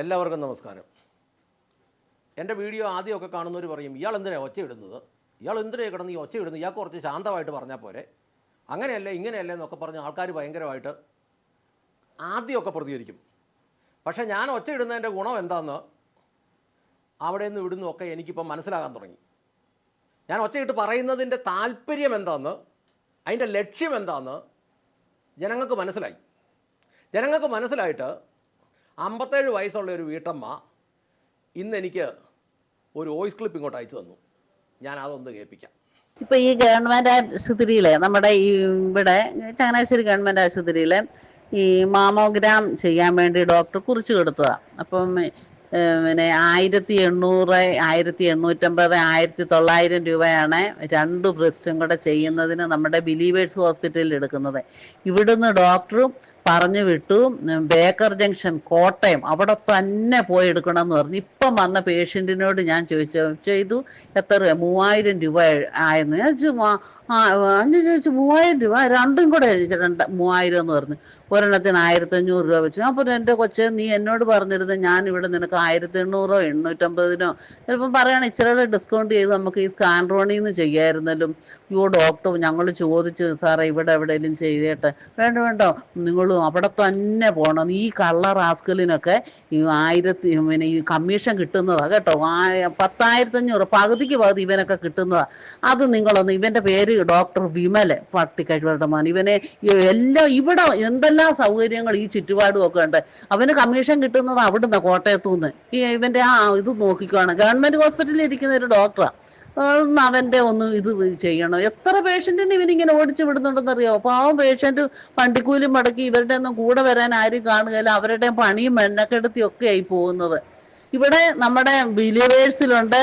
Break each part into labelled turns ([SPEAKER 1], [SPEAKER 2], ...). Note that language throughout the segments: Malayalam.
[SPEAKER 1] എല്ലാവർക്കും നമസ്കാരം. എന്റെ വീഡിയോ ആദ്യമൊക്കെ കാണുന്നവർ പറയും ഇയാൾ എന്തിനാണ് ഒച്ച ഇടുന്നത്? ഇയാൾ എന്തിനാണ് കിടന്ന് ഈ ഒച്ച ഇടുന്നത്? ഇയാൾക്ക് കുറച്ച് ശാന്തമായിട്ട് പറഞ്ഞാൽ പോരെ. അങ്ങനെയല്ല ഇങ്ങനെയല്ല എന്നൊക്കെ പറഞ്ഞ് ആൾക്കാർ ഭയങ്കരമായിട്ട് ആദ്യമൊക്കെ പ്രതികരിക്കും. പക്ഷേ ഞാൻ ഒച്ച ഇടുന്നതിന്റെ ഗുണം എന്താണെന്ന് അവിടെ നിന്ന് ഇവിടുന്നും ഒക്കെ എനിക്കിപ്പം മനസ്സിലാകാൻ തുടങ്ങി. ഞാൻ ഒച്ചയിട്ട് പറയുന്നതിന്റെ താല്പര്യം എന്താണെന്ന് അതിന്റെ ലക്ഷ്യം എന്താണെന്ന് ജനങ്ങൾക്ക് മനസ്സിലായി. ജനങ്ങൾക്ക് മനസ്സിലായിട്ട് അമ്പത്തേഴ് വയസ്സുള്ള ഒരു വീട്ടമ്മ ഇന്ന് എനിക്ക് ഒരു വോയിസ് ക്ലിപ്പ് ഇങ്ങോട്ട് അയച്ചു തന്നു. ഞാൻ അതൊന്ന് കേൾപ്പിക്കാം.
[SPEAKER 2] ഇപ്പൊ ഈ ഗവൺമെന്റ് ആശുപത്രിയിലെ നമ്മുടെ ഈ ഇവിടെ ചങ്ങനാശ്ശേരി ഗവൺമെന്റ് ആശുപത്രിയിലെ ഈ മാമോഗ്രാം ചെയ്യാൻ വേണ്ടി ഡോക്ടർ കുറിച്ച് കൊടുത്തതാ. അപ്പം പിന്നെ ആയിരത്തി എണ്ണൂറ് ആയിരത്തി എണ്ണൂറ്റമ്പത് ആയിരത്തി തൊള്ളായിരം രൂപയാണ് രണ്ട് ബ്രസ്റ്റും കൂടെ ചെയ്യുന്നതിന് നമ്മുടെ ബിലീവേഴ്സ് ഹോസ്പിറ്റലിൽ എടുക്കുന്നത്. ഇവിടുന്ന് ഡോക്ടറും പറഞ്ഞു വിട്ടു. ബേക്കർ ജംഗ്ഷൻ കോട്ടയം അവിടെ തന്നെ പോയി എടുക്കണം എന്ന് പറഞ്ഞു. ഇപ്പം വന്ന പേഷ്യന്റിനോട് ഞാൻ ചോദിച്ചു ചെയ്തു. എത്ര രൂപ? മൂവായിരം രൂപ ആയെന്ന്. ഞാൻ ചോദിച്ചു "മാ- ആ അഞ്ച് ചോദിച്ചു മൂവായിരം രൂപ? രണ്ടും കൂടെ മൂവായിരം എന്ന് പറഞ്ഞു. ഒരെണ്ണത്തിന് ആയിരത്തി അഞ്ഞൂറ് രൂപ വെച്ചു. അപ്പോൾ എന്റെ കൊച്ചെ നീ എന്നോട് പറഞ്ഞിരുന്നത് ഞാൻ ഇവിടെ നിനക്ക് ആയിരത്തി എണ്ണൂറോ എണ്ണൂറ്റമ്പതിനോ? ചിലപ്പം പറയണം ഇച്ചിരി ഡിസ്കൗണ്ട് ചെയ്ത് നമുക്ക് ഈ സ്കാൻ റോണിൽ നിന്ന് ചെയ്യായിരുന്നാലും യോ ഡോക്ടർ ഞങ്ങൾ ചോദിച്ചു സാറേ ഇവിടെ എവിടെയെങ്കിലും ചെയ്തേട്ടെ? വേണ്ട വേണ്ട. നിങ്ങൾ അവിടെ തന്നെ പോകണം ഈ കള്ള റാസ്കലിനൊക്കെ ഈ ആയിരത്തി പിന്നെ ഈ കമ്മീഷൻ കിട്ടുന്നതാണ് കേട്ടോ. ആ- പത്തായിരത്തി അഞ്ഞൂറ് പകുതിക്ക് പകുതി ഇവനൊക്കെ കിട്ടുന്നതാ. അത് നിങ്ങളൊന്ന് ഇവന്റെ പേര് ഡോക്ടർ വിമൽ പട്ടിക്കഴിവട്ടമാണ് ഇവനെ എല്ലാം ഇവിടെ എന്തെല്ലാം സൗകര്യങ്ങൾ ഈ ചുറ്റുപാടും ഒക്കെ ഉണ്ട്. അവന് കമ്മീഷൻ കിട്ടുന്നത് അവിടുന്ന് കോട്ടയത്തു നിന്ന് ഈ ഇവന്റെ ആ ഇത് നോക്കിക്കുവാണ്. ഗവൺമെന്റ് ഹോസ്പിറ്റലിൽ ഇരിക്കുന്ന ഒരു ഡോക്ടറാണ് അവന്റെ ഒന്ന് ഇത് ചെയ്യണം. എത്ര പേഷ്യന്റിന് ഇവനിങ്ങനെ ഓടിച്ചു വിടുന്നുണ്ടെന്നറിയോ? പാവം പേഷ്യന്റ് പണ്ടിക്കൂലും മടക്കി ഇവരുടെ ഒന്നും കൂടെ വരാൻ ആരും കാണുകയില്ല. അവരുടെ പണിയും മെണ്ണക്കെടുത്തി ഒക്കെ ആയി പോകുന്നത്. ഇവിടെ നമ്മുടെ ബിലിവേഴ്സിലുണ്ട്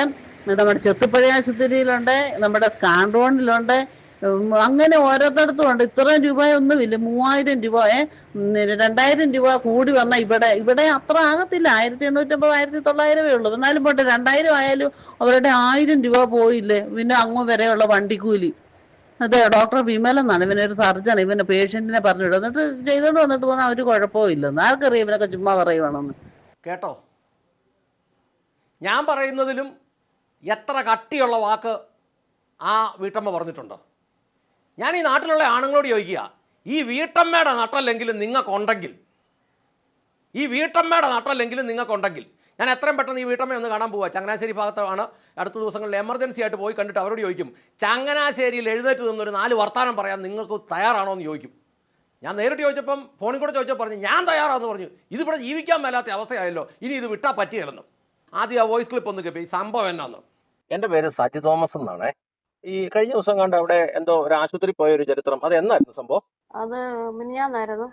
[SPEAKER 2] നമ്മുടെ ചെത്തുപ്പഴ ആശുപത്രിയിലുണ്ട് നമ്മുടെ സ്കാൻഡ്രോണിലുണ്ട് ഉം, അങ്ങനെ ഓരോരുത്തടത്തും ഉണ്ട്. ഇത്രയും രൂപയൊന്നുമില്ല. മൂവായിരം രൂപ രണ്ടായിരം രൂപ കൂടി വന്ന ഇവിടെ ഇവിടെ അത്ര ആകത്തില്ല. ആയിരത്തി എണ്ണൂറ്റമ്പത് ആയിരത്തി തൊള്ളായിരമേ ഉള്ളൂ. എന്നാലും പോട്ടെ രണ്ടായിരം ആയാലും അവരുടെ ആയിരം രൂപ പോയില്ലേ? പിന്നെ അങ്ങ് വരെയുള്ള വണ്ടിക്കൂലി. അതെ ഡോക്ടർ വിമല എന്നാണ്. ഇവനൊരു സർജൻ ഇവന്റെ പേഷ്യന്റിനെ പറഞ്ഞു വിടും എന്നിട്ട് ചെയ്തോണ്ട് വന്നിട്ട് പോകാൻ ഒരു കുഴപ്പമില്ലെന്ന് ആർക്കറിയാം ഇവനൊക്കെ ചുമ്മാ പറയുവാണെന്ന്.
[SPEAKER 1] കേട്ടോ? ഞാൻ പറയുന്നതിലും എത്ര കട്ടിയുള്ള വാക്ക് ആ വീട്ടമ്മ പറഞ്ഞിട്ടുണ്ട്? ഞാൻ ഈ നാട്ടിലുള്ള ആണുങ്ങളോട് ചോദിക്കുക ഈ വീട്ടമ്മയുടെ നട്ടല്ലെങ്കിലും നിങ്ങൾക്കുണ്ടെങ്കിൽ ഈ വീട്ടമ്മയുടെ നട്ടല്ലെങ്കിലും നിങ്ങൾക്കുണ്ടെങ്കിൽ ഞാൻ എത്രയും പെട്ടെന്ന് ഈ വീട്ടമ്മയെ ഒന്ന് കാണാൻ പോവുക ചങ്ങനാശ്ശേരി ഭാഗത്താണ് അടുത്ത ദിവസങ്ങളിൽ എമർജൻസി ആയിട്ട് പോയി കണ്ടിട്ട് അവരോട് ചോദിക്കും ചങ്ങനാശ്ശേരിയിൽ എഴുന്നേറ്റ് നിന്നൊരു നാല് വർത്താനം പറയാൻ നിങ്ങൾക്ക് തയ്യാറാണോ? എന്ന് ചോദിക്കും. ഞാൻ നേരിട്ട് ചോദിച്ചപ്പം ഫോണിൽ കൂടെ ചോദിച്ചപ്പോൾ പറഞ്ഞു ഞാൻ തയ്യാറാണെന്ന് പറഞ്ഞു. ഇതിവിടെ ജീവിക്കാൻ മേലാത്ത അവസ്ഥയായല്ലോ. ഇനി ഇത് വിട്ടാൽ പറ്റിയല്ലെന്നും ആദ്യം ആ വോയിസ് ക്ലിപ്പ് ഒന്ന് കേൾപ്പി സംഭവം എന്നാന്ന്?
[SPEAKER 3] എന്റെ പേര് സജി തോമസ് എന്നാണ്. ഈ കഴിഞ്ഞ ദിവസം കണ്ട അവിടെ എന്തോ ഒരു ആശുപത്രി പോയ ഒരു ചരിത്രം. അത് എന്നായിരുന്നു സംഭവം?
[SPEAKER 4] അത്
[SPEAKER 3] മിനിയാന്നായിരുന്നു.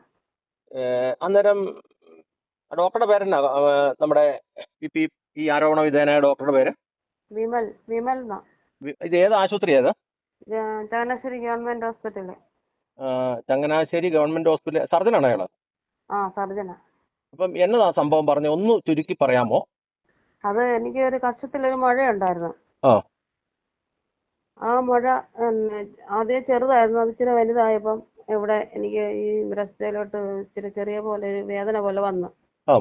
[SPEAKER 3] അന്നേരം ഡോക്ടറുടെ പേരെന്നാ? നമ്മുടെ ഇപ്പൊ ഈ- ഈ ആരോപണ വിധേയനായ ഡോക്ടറുടെ പേര്?
[SPEAKER 4] വിമൽ വിമൽ എന്നാ.
[SPEAKER 3] വി- ഇത് ഏത് ആശുപത്രി ഏത്?
[SPEAKER 4] ജ- ചങ്ങനാശ്ശേരി ഗവൺമെന്റ് ഹോസ്പിറ്റൽ.
[SPEAKER 3] ഏഹ് ചങ്ങനാശ്ശേരി ഗവൺമെന്റ് ഹോസ്പിറ്റൽ സർജനാണ് അയാൾ?
[SPEAKER 4] ആ സർജന.
[SPEAKER 3] അപ്പം എന്നതാ സംഭവം പറഞ്ഞു? ഒന്ന് ചുരുക്കി പറയാമോ?
[SPEAKER 4] അത് എനിക്ക് ഒരു കക്ഷത്തിലൊരു മുഴയുണ്ടായിരുന്നു.
[SPEAKER 3] ആ.
[SPEAKER 4] ആ മുഴ ആദ്യം ചെറുതായിരുന്നു. അത് ഇച്ചിരി വലുതായപ്പം ഇവിടെ എനിക്ക് ഈ ബ്രസ്റ്റിലോട്ട് ഇച്ചിരി ചെറിയ പോലെ ഒരു വേദന പോലെ വന്നു.
[SPEAKER 3] ആ.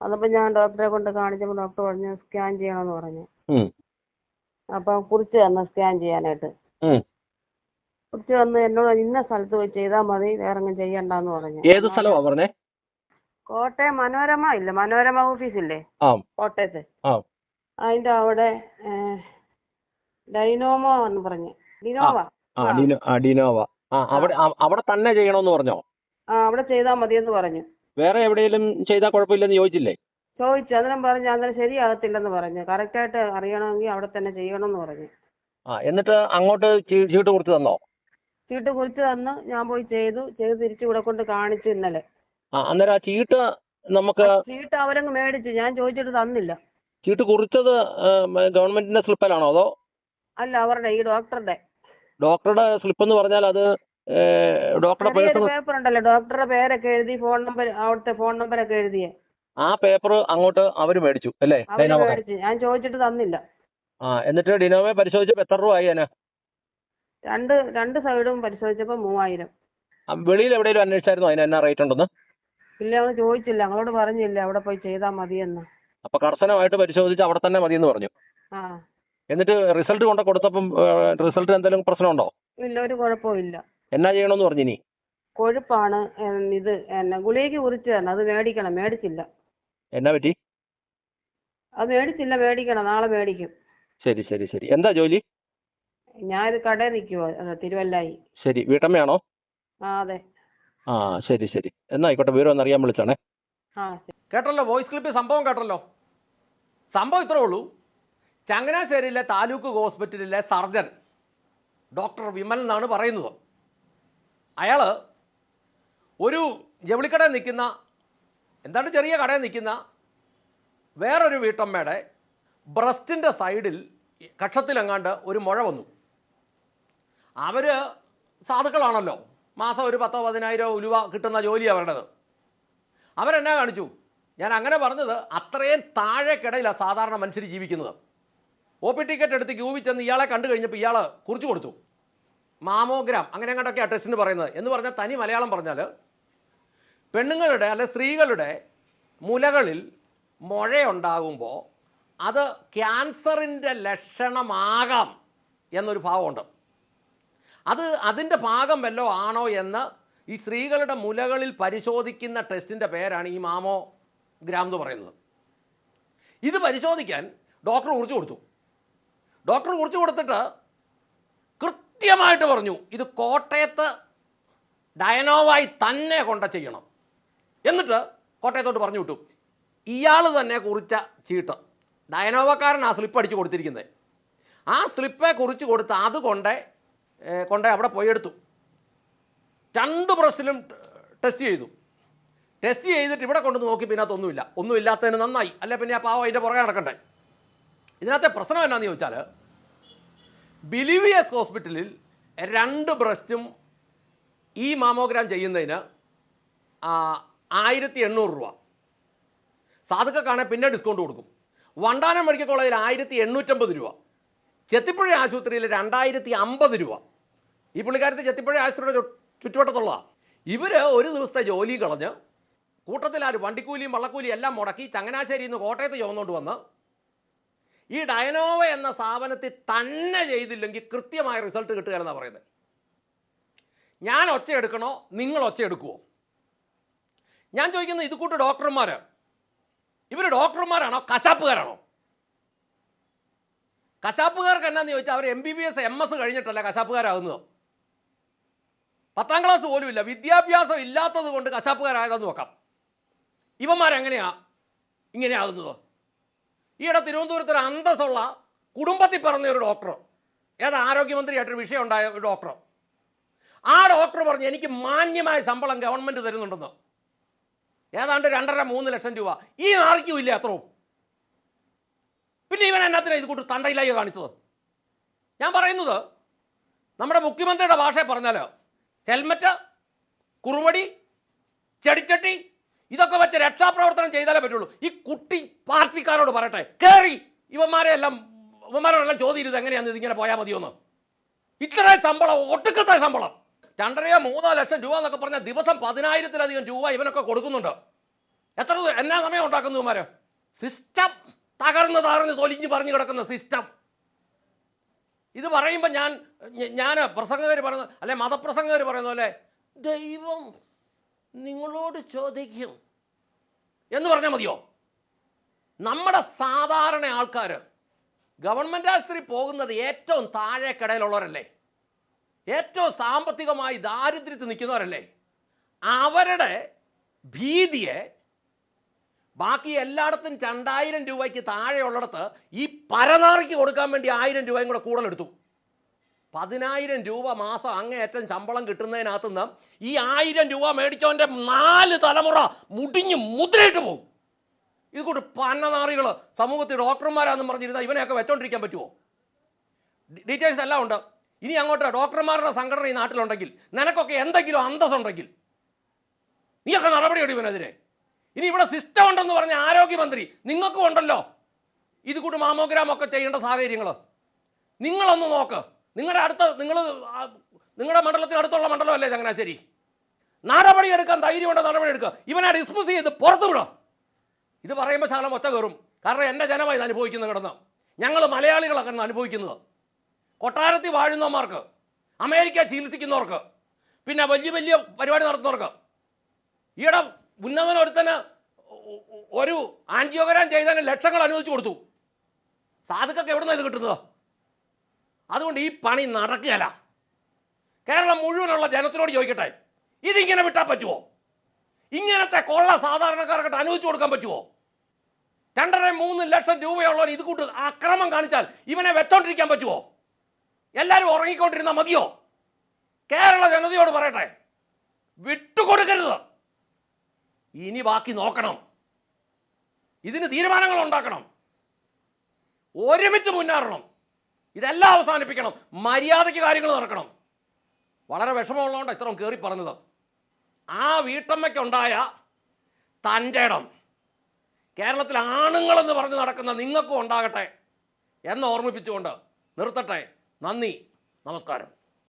[SPEAKER 4] അതപ്പോൾ ഞാൻ ഡോക്ടറെ കൊണ്ട് കാണിച്ചപ്പോൾ ഡോക്ടർ പറഞ്ഞു സ്കാൻ ചെയ്യണമെന്ന് പറഞ്ഞു. അപ്പൊ കുറിച്ച് തന്നു സ്കാൻ ചെയ്യാനായിട്ട്. കുറിച്ച് വന്ന് എന്നോട് ഇന്ന സ്ഥലത്ത് പോയി ചെയ്താൽ മതി വേറെങ്ങും ചെയ്യണ്ടെന്ന് പറഞ്ഞു.
[SPEAKER 3] ഏത് സ്ഥലമാ പറഞ്ഞേ?
[SPEAKER 4] കോട്ടയം മനോരമ ഇല്ല? മനോരമ ഓഫീസില്ലേ? കോട്ടയത്ത്. അതിന്റെ അവിടെ ഡൈനോമോ എന്ന് പറഞ്ഞു. ഡിനോവ.
[SPEAKER 3] ആ. ഡിനോ ആ ഡിനോവ. ആ അവിടെ ആ- അവിടെ തന്നെ ചെയ്യണമെന്ന് പറഞ്ഞോ?
[SPEAKER 4] ആ അവിടെ ചെയ്താൽ മതിയെന്ന് പറഞ്ഞു.
[SPEAKER 3] വേറെ എവിടെയെങ്കിലും ചെയ്താൽ കുഴപ്പമില്ലെന്ന് ചോദിച്ചില്ലേ?
[SPEAKER 4] ചോദിച്ചു. അന്നേരം പറഞ്ഞു അന്നേരം ശരിയാകത്തില്ലെന്ന് പറഞ്ഞു. കറക്റ്റായിട്ട് അറിയണമെങ്കിൽ അവിടെ തന്നെ ചെയ്യണമെന്ന് പറഞ്ഞു.
[SPEAKER 3] ആ എന്നിട്ട് അങ്ങോട്ട് ചീ- ചീട്ട് കൊടുത്ത് തന്നോ?
[SPEAKER 4] ചീട്ട് കുറിച്ച് തന്നു ഞാൻ പോയി ചെയ്തു. ചെയ്ത് തിരിച്ചു ഇവിടെ കൊണ്ട് കാണിച്ചു ഇന്നലെ.
[SPEAKER 3] ആ അന്നേരം ആ ചീട്ട് നമുക്ക്
[SPEAKER 4] ചീട്ട് അവരങ്ങ് മേടിച്ചു. ഞാൻ ചോദിച്ചിട്ട് തന്നില്ല.
[SPEAKER 3] ചീട്ട് കുറിച്ചത് ഗവൺമെന്റിന്റെ സ്ലിപ്പിലാണോ അതോ
[SPEAKER 4] അല്ല അവരുടെ ഈ ഡോക്ടറുടെ.
[SPEAKER 3] ഡോക്ടറുടെ സ്ലിപ്പ് എന്ന് പറഞ്ഞാൽ അത് ഡോക്ടറുടെ
[SPEAKER 4] പേപ്പർ ഉണ്ടല്ലോ ഡോക്ടറുടെ പേരൊക്കെ എഴുതി ഫോൺ നമ്പർ അവിടുത്തെ ഫോൺ നമ്പർ ഒക്കെ എഴുതിയേ.
[SPEAKER 3] ആ പേപ്പർ അങ്ങോട്ട് അവർ മേടിച്ചു അല്ലേ?
[SPEAKER 4] ഞാൻ ചോദിച്ചിട്ട് തന്നില്ല.
[SPEAKER 3] ആ എന്നിട്ട് ഡിനോമെ പരിശോധിച്ചപ്പോൾ എത്ര രൂപ ആയി അതിന്?
[SPEAKER 4] രണ്ട് രണ്ട് സൈഡും പരിശോധിച്ചപ്പോൾ മൂവായിരം.
[SPEAKER 3] വെളിയിൽ എവിടെയെങ്കിലും അന്വേഷിച്ചായിരുന്നോ അതിന് എന്നാ റേറ്റ് ഉണ്ടെന്ന്?
[SPEAKER 4] ഇല്ല ഞങ്ങൾ ചോദിച്ചില്ല. ഞങ്ങളോട് പറഞ്ഞില്ല അവിടെ പോയി ചെയ്താൽ മതിയെന്ന്.
[SPEAKER 3] അപ്പൊ കർശനമായിട്ട് പരിശോധിച്ച് അവിടെ തന്നെ മതിയെന്ന് പറഞ്ഞു.
[SPEAKER 4] ആ.
[SPEAKER 3] എന്നിട്ട് റിസൾട്ട് കൊണ്ട് കൊടുത്തപ്പം റിസൾട്ട് എന്തെങ്കിലും പ്രശ്നമുണ്ടോ?
[SPEAKER 4] ഇല്ല ഒരു കുഴപ്പവും ഇല്ല
[SPEAKER 3] എന്നാ ചെയ്യണമെന്ന് പറഞ്ഞിനി?
[SPEAKER 4] കൊഴുപ്പാണ് ഉം, ഇത് എന്നെ ഗുളികയ്ക്ക് കുറിച്ച് തന്നെ അത് മേടിക്കണം മേടിച്ചില്ല.
[SPEAKER 3] എന്നാ പറ്റി?
[SPEAKER 4] അത് മേടിച്ചില്ല മേടിക്കണം നാളെ മേടിക്കും.
[SPEAKER 3] ശരി ശരി ശരി. എന്താ ജോലി?
[SPEAKER 4] ഞാനൊരു കടയിൽ നിൽക്കുവോ തിരുവല്ലായി.
[SPEAKER 3] ശരി വീട്ടമ്മയാണോ?
[SPEAKER 4] ആ അതെ.
[SPEAKER 3] ആ ശരി ശരി. എന്നാ ആയിക്കോട്ടെ വിവരം ഒന്നറിയാൻ വിളിച്ചാണേ.
[SPEAKER 4] ആ ശരി.
[SPEAKER 1] കേട്ടല്ലോ വോയിസ് ക്ലിപ്പ് സംഭവം കേട്ടല്ലോ. സംഭവം ഇത്രേ ഉള്ളൂ. ചങ്ങനാശ്ശേരിയിലെ താലൂക്ക് ഹോസ്പിറ്റലിലെ സർജൻ ഡോക്ടർ വിമൽ എന്നാണ് പറയുന്നത്. അയാൾ ഒരു ജവിളിക്കടയിൽ നിൽക്കുന്ന എന്താണ് ചെറിയ കടയിൽ നിൽക്കുന്ന വേറൊരു വീട്ടമ്മയുടെ ബ്രസ്റ്റിന്റെ സൈഡിൽ കക്ഷത്തിലെങ്ങാണ്ട് ഒരു മുഴ വന്നു. അവർ സാധുക്കളാണല്ലോ. മാസം ഒരു പത്തോ പതിനായിരോ ഉലുവ കിട്ടുന്ന ജോലി അവരുടേത്. അവരെന്നാ കാണിച്ചു? ഞാൻ അങ്ങനെ പറഞ്ഞത് അത്രയും താഴെക്കിടയിലാണ് സാധാരണ മനുഷ്യർ ജീവിക്കുന്നത്. ഒ പി ടിക്കറ്റ് എടുത്ത് ക്യൂവിൽ ചെന്ന് ഇയാളെ കണ്ടു കഴിഞ്ഞപ്പോൾ ഇയാൾ കുറിച്ച് കൊടുത്തു. മാമോഗ്രാം അങ്ങനെ അങ്ങോട്ടൊക്കെ ടെസ്റ്റിന് പറയുന്നത്. എന്ന് പറഞ്ഞാൽ തനി മലയാളം പറഞ്ഞാൽ പെണ്ണുങ്ങളുടെ അല്ലെ സ്ത്രീകളുടെ മുലകളിൽ മുഴയുണ്ടാകുമ്പോൾ അത് ക്യാൻസറിന്റെ ലക്ഷണമാകാം എന്നൊരു ഭാവമുണ്ട്. അത് അതിന്റെ ഭാഗം വല്ലോ ആണോ എന്ന് ഈ സ്ത്രീകളുടെ മുലകളിൽ പരിശോധിക്കുന്ന ടെസ്റ്റിന്റെ പേരാണ് ഈ മാമോ ഗ്രാം എന്ന് പറയുന്നത്. ഇത് പരിശോധിക്കാൻ ഡോക്ടർ കുറിച്ച് കൊടുത്തു. ഡോക്ടർ കുറിച്ച് കൊടുത്തിട്ട് കൃത്യമായിട്ട് പറഞ്ഞു ഇത് കോട്ടയത്ത് ഡയനോവായി തന്നെ കൊണ്ട ചെയ്യണം. എന്നിട്ട് കോട്ടയത്തോട്ട് പറഞ്ഞു വിട്ടു. ഇയാൾ തന്നെ കുറിച്ച ചീട്ട്. ഡയനോവക്കാരൻ ആ സ്ലിപ്പ് അടിച്ച് കൊടുത്തിരിക്കുന്നത് ആ സ്ലിപ്പെ കുറിച്ച് കൊടുത്ത് അത് കൊണ്ട് കൊണ്ട് അവിടെ പോയി എടുത്തു. രണ്ട് പ്രശ്നം ടെസ്റ്റ് ചെയ്തു. ടെസ്റ്റ് ചെയ്തിട്ട് ഇവിടെ കൊണ്ടുവന്ന് നോക്കി പിന്നെ അതൊന്നുമില്ല. ഒന്നുമില്ലാത്തതിന് നന്നായി. അല്ലെ പിന്നെ ആ പാവം അതിന്റെ പുറകെ നടക്കണ്ടേ? ഇതിനകത്തെ പ്രശ്നം എന്നാന്ന് ചോദിച്ചാൽ ബിലിവിയസ് ഹോസ്പിറ്റലിൽ രണ്ട് ബ്രസ്റ്റും ഈ മാമോഗ്രാം ചെയ്യുന്നതിന് ആയിരത്തി എണ്ണൂറ് രൂപ. സാധുക്കൾക്കാണെങ്കിൽ പിന്നെ ഡിസ്കൗണ്ട് കൊടുക്കും. വണ്ടാനം മെഡിക്കൽ കോളേജിൽ ആയിരത്തി എണ്ണൂറ്റമ്പത് രൂപ. ചെത്തിപ്പുഴ ആശുപത്രിയിൽ രണ്ടായിരത്തി അമ്പത് രൂപ. ഈ പുള്ളിക്കാരത്തെ ചെത്തിപ്പുഴ ആശുപത്രിയുടെ ചുറ്റുവട്ടത്തുള്ളതാണ് ഇവർ ഒരു ദിവസത്തെ ജോലി കളഞ്ഞ് കൂട്ടത്തിൽ ആര് വണ്ടിക്കൂലിയും വള്ളക്കൂലിയും എല്ലാം മുടക്കി ചങ്ങനാശ്ശേരിയിൽ നിന്ന് കോട്ടയത്ത് ചുമന്നുകൊണ്ട് വന്ന് ഈ ഡയനോവ എന്ന സ്ഥാപനത്തിൽ തന്നെ ചെയ്തില്ലെങ്കിൽ കൃത്യമായ റിസൾട്ട് കിട്ടുക എന്നാണ് പറയുന്നത്. ഞാൻ ഒച്ച എടുക്കണോ? നിങ്ങൾ ഒച്ച എടുക്കുമോ ഞാൻ ചോദിക്കുന്നത് ഇത് കൂട്ട് ഡോക്ടർമാർ ഇവർ ഡോക്ടർമാരാണോ? കശാപ്പുകാരാണോ? കശാപ്പുകാർക്ക് എന്നാന്ന് ചോദിച്ചാൽ അവർ M B B S M S കഴിഞ്ഞിട്ടല്ല കശാപ്പുകാരാകുന്നത്? പത്താം ക്ലാസ് പോലും ഇല്ല. വിദ്യാഭ്യാസം ഇല്ലാത്തത് കൊണ്ട് കശാപ്പുകാരായതെന്ന് നോക്കാം. ഇവന്മാരെങ്ങനെയാ ഇങ്ങനെയാകുന്നത്? ഈയിടെ തിരുവനന്തപുരത്ത് ഒരു അന്തസ്സുള്ള കുടുംബത്തിൽ പറഞ്ഞ ഒരു ഡോക്ടർ ഏതാ ആരോഗ്യമന്ത്രിയായിട്ടൊരു വിഷയം ഉണ്ടായ ഒരു ഡോക്ടർ ആ ഡോക്ടർ പറഞ്ഞു എനിക്ക് മാന്യമായ ശമ്പളം ഗവൺമെന്റ് തരുന്നുണ്ടെന്ന്. ഏതാണ്ട് രണ്ടര മൂന്ന് ലക്ഷം രൂപ. ഈ ആർക്കും ഇല്ല അത്രയും. പിന്നെ ഇവൻ എന്നാത്തിനാണ് ഇത് കൂട്ടി തണ്ടയിലായി കാണിച്ചത്? ഞാൻ പറയുന്നത് നമ്മുടെ മുഖ്യമന്ത്രിയുടെ ഭാഷയിൽ പറഞ്ഞാൽ ഹെൽമറ്റ് കുറുവടി ചെടിച്ചട്ടി ഇതൊക്കെ വെച്ച് രക്ഷാപ്രവർത്തനം ചെയ്താലേ പറ്റുള്ളൂ. ഈ കുട്ടി പാർട്ടിക്കാരോട് പറയട്ടെ കയറി ഇവന്മാരെ എല്ലാം ഇവന്മാരോടെല്ലാം ചോദ്യം ഇത് എങ്ങനെയാണ് ഇതിങ്ങനെ പോയാൽ മതിയോന്ന്. ഇത്ര ശമ്പളം ഒട്ടുക്കത്തെ ശമ്പളം. രണ്ടരയോ മൂന്നോ ലക്ഷം രൂപ എന്നൊക്കെ പറഞ്ഞാൽ ദിവസം പതിനായിരത്തിലധികം രൂപ ഇവനൊക്കെ കൊടുക്കുന്നുണ്ട്. എത്ര എന്നാ സമയം ഉണ്ടാക്കുന്നു ഇവന്മാര്? സിസ്റ്റം തകർന്ന് തകർന്ന് തൊലിഞ്ഞ് പറഞ്ഞു കിടക്കുന്ന സിസ്റ്റം. ഇത് പറയുമ്പോൾ ഞാൻ ഞാൻ പ്രസംഗകർ പറയുന്നു അല്ലെ മതപ്രസംഗകർ പറയുന്നു അല്ലേ ദൈവം നിങ്ങളോട് ചോദിക്കും എന്ന് പറഞ്ഞാൽ മതിയോ? നമ്മുടെ സാധാരണ ആൾക്കാർ ഗവൺമെന്റ് ആശുപത്രി പോകുന്നത് ഏറ്റവും താഴേക്കിടയിലുള്ളവരല്ലേ? ഏറ്റവും സാമ്പത്തികമായി ദാരിദ്ര്യത്തിൽ നിൽക്കുന്നവരല്ലേ? അവരുടെ ഭീതിയെ ബാക്കി എല്ലായിടത്തും രണ്ടായിരം രൂപയ്ക്ക് താഴെയുള്ളിടത്ത് ഈ പരനാറിക്ക് കൊടുക്കാൻ വേണ്ടി ആയിരം രൂപയും കൂടെ കൂടുതലെടുത്തു. പതിനായിരം രൂപ മാസം അങ്ങേയറ്റം ശമ്പളം കിട്ടുന്നതിനകത്തുനിന്ന് ഈ ആയിരം രൂപ മേടിച്ചവന്റെ നാല് തലമുറ മുടിഞ്ഞ് മുദ്രയിട്ട് പോകും. ഇത് കൂട്ട് പന്നനാറികൾ സമൂഹത്തിൽ ഡോക്ടർമാരാണെന്ന് പറഞ്ഞിരുന്നാൽ ഇവനെയൊക്കെ വെച്ചോണ്ടിരിക്കാൻ പറ്റുമോ ഡീറ്റെയിൽസ് എല്ലാം ഉണ്ട്. ഇനി അങ്ങോട്ട് ഡോക്ടർമാരുടെ സംഘടന ഈ നാട്ടിലുണ്ടെങ്കിൽ നിനക്കൊക്കെ എന്തെങ്കിലും അന്തസ്സുണ്ടെങ്കിൽ നീയൊക്കെ നടപടിയെടുക്കും ഇവനെതിരെ. ഇനി ഇവിടെ സിസ്റ്റം ഉണ്ടെന്ന് പറഞ്ഞ ആരോഗ്യമന്ത്രി നിങ്ങൾക്കും ഉണ്ടല്ലോ. ഇത് കൂട്ട് മാമോഗ്രാം ഒക്കെ ചെയ്യേണ്ട സാഹചര്യങ്ങൾ നിങ്ങളൊന്ന് നോക്ക്. നിങ്ങളുടെ അടുത്ത നിങ്ങൾ നിങ്ങളുടെ മണ്ഡലത്തിന് അടുത്തുള്ള മണ്ഡലമല്ലേ ചങ്ങനാശ്ശേരി? നടപടി എടുക്കാൻ ധൈര്യമുണ്ട് നടപടി എടുക്കുക. ഇവനെ ഡിസ്മിസ് ചെയ്ത് പുറത്തു വിടാം ഇത് പറയുമ്പോൾ ശകലം ഒച്ച കയറും. കാരണം എന്റെ ജനമായി ഇത് അനുഭവിക്കുന്നത് കിടന്ന്. ഞങ്ങൾ മലയാളികളൊക്കെ അനുഭവിക്കുന്നത്. കൊട്ടാരത്തിൽ വാഴുന്നവന്മാർക്ക് അമേരിക്ക ചികിത്സിക്കുന്നവർക്ക് പിന്നെ വലിയ വലിയ പരിപാടി നടത്തുന്നവർക്ക്. ഈയിടെ ഉന്നതൻ ഒരു ആൻജിയോഗ്രാം ചെയ്തതിന് ലക്ഷങ്ങൾ അനുവദിച്ചു കൊടുത്തു. സാധുക്കൊക്കെ എവിടെ നിന്ന് ഇത് കിട്ടുന്നത്? അതുകൊണ്ട് ഈ പണി നടക്കുകയല്ല. കേരളം മുഴുവനുള്ള ജനത്തിനോട് ചോദിക്കട്ടെ ഇതിങ്ങനെ വിട്ടാൽ പറ്റുമോ ഇങ്ങനത്തെ കൊള്ള സാധാരണക്കാർക്കിട്ട് അനുവദിച്ചു കൊടുക്കാൻ പറ്റുമോ രണ്ടര മൂന്ന് ലക്ഷം രൂപയുള്ളവൻ ഇത് കൂട്ട് അക്രമം കാണിച്ചാൽ ഇവനെ വെച്ചോണ്ടിരിക്കാൻ പറ്റുമോ എല്ലാവരും ഉറങ്ങിക്കൊണ്ടിരുന്നാൽ മതിയോ? കേരള ജനതയോട് പറയട്ടെ വിട്ടുകൊടുക്കരുത്. ഇനി ബാക്കി നോക്കണം. ഇതിന് തീരുമാനങ്ങൾ ഉണ്ടാക്കണം. ഒരുമിച്ച് മുന്നേറണം. ഇതെല്ലാം അവസാനിപ്പിക്കണം. മര്യാദയ്ക്ക് കാര്യങ്ങൾ നടക്കണം. വളരെ വിഷമമുള്ളതുകൊണ്ട് ഇത്രയും കയറി പറഞ്ഞത്. ആ വീട്ടമ്മയ്ക്കുണ്ടായ തന്റെ ഇടം കേരളത്തിൽ ആണുങ്ങളെന്ന് പറഞ്ഞ് നടക്കുന്ന നിങ്ങൾക്കും ഉണ്ടാകട്ടെ എന്ന് ഓർമ്മിപ്പിച്ചുകൊണ്ട് നിർത്തട്ടെ. നന്ദി. നമസ്കാരം.